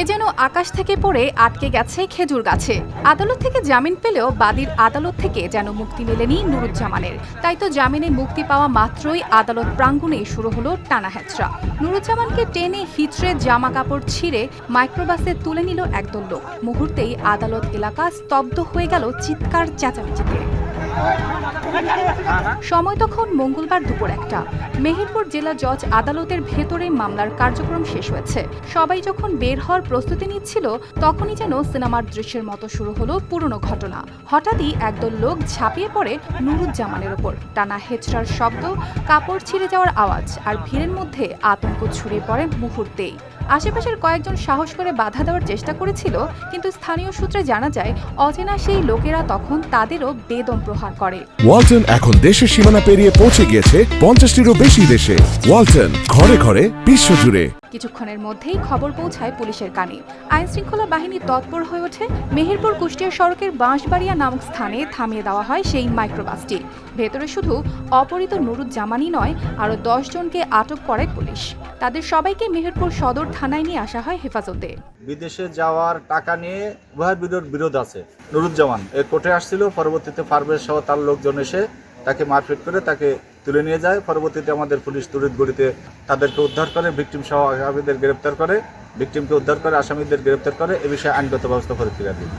এ যেন আকাশ থেকে পড়ে আটকে গেছে খেজুর গাছে। আদালত থেকে জামিন পেলেও বাদীর আদালত থেকে যেন মুক্তি মেলেনি নুরুজ্জামানের। তাই তো জামিনে মুক্তি পাওয়া মাত্রই আদালত প্রাঙ্গণে শুরু হলো টানা হেঁচড়া। নুরুজ্জামানকে টেনে হিচড়ে জামা কাপড় ছিঁড়ে মাইক্রোবাসে তুলে নিল একদল লোক। মুহূর্তেই আদালত এলাকা স্তব্ধ হয়ে গেল চিৎকার চেঁচামেচিতে। সময় তখন মঙ্গলবার দুপুর একটা। মেহেরপুর জেলা জজ আদালতের ভেতরে মামলার কার্যক্রম শেষ হয়েছে। সবাই যখন বের হওয়ার প্রস্তুতি নিচ্ছিল, তখনই যেন সিনেমার দৃশ্যের মতো শুরু হলো পুরনো ঘটনা। হঠাৎই একদল লোক ঝাঁপিয়ে পড়ে নুরুজ্জামানের ওপর টানা হেচড়ার শব্দ, কাপড় ছিঁড়ে যাওয়ার আওয়াজ আর ভিড়ের মধ্যে আতঙ্ক ছড়িয়ে পড়ে মুহূর্তেই। আশেপাশের কয়েকজন সাহস করে বাধা দেওয়ার চেষ্টা করেছিল, কিন্তু স্থানীয় সূত্রে জানা যায়, অচেনা সেই লোকেরা তখন তাদেরও বেদম প্রহার করে। ওয়ালটন এখন দেশের সীমানা পেরিয়ে পৌঁছে গিয়েছে পঞ্চাশটিরও বেশি দেশে। ওয়ালটন ঘরে ঘরে বিশ্বজুড়ে। কিছুক্ষণের মধ্যেই খবর পৌঁছায় পুলিশের কানে। আইন শৃঙ্খলা বাহিনী তৎপর হয়ে ওঠে। মেহেরপুর কুষ্টিয়া সড়কের বাঁশবাড়িয়া নামক স্থানে থামিয়ে দেওয়া হয় সেই মাইক্রোবাসটি। ভেতরে শুধু অপহৃত নুরুজ্জামানই নয়, আরও দশ জনকে আটক করে পুলিশ। তাদের সবাইকে মেহেরপুর সদর থানায় নিয়ে আসা হয় হেফাজতে। বিদেশে যাওয়ার টাকা নিয়ে বিরোধ বিরোধ আছে। নুরুজ্জামান এ কোর্টে আসছিল, পরবর্তীতে পারভেজ সহ তার লোকজন এসে তাকে মারপিট করে তাকে তুলে নিয়ে যায়। পরবর্তীতে আমাদের পুলিশ তুরিত গড়িতে তাদেরকে উদ্ধার করে ভিকটিম সহ আসামিদের গ্রেপ্তার করে ভিকটিমকে উদ্ধার করে, আসামিদের গ্রেপ্তার করে, এ বিষয়ে আইনগত ব্যবস্থা করে ফিরে দিই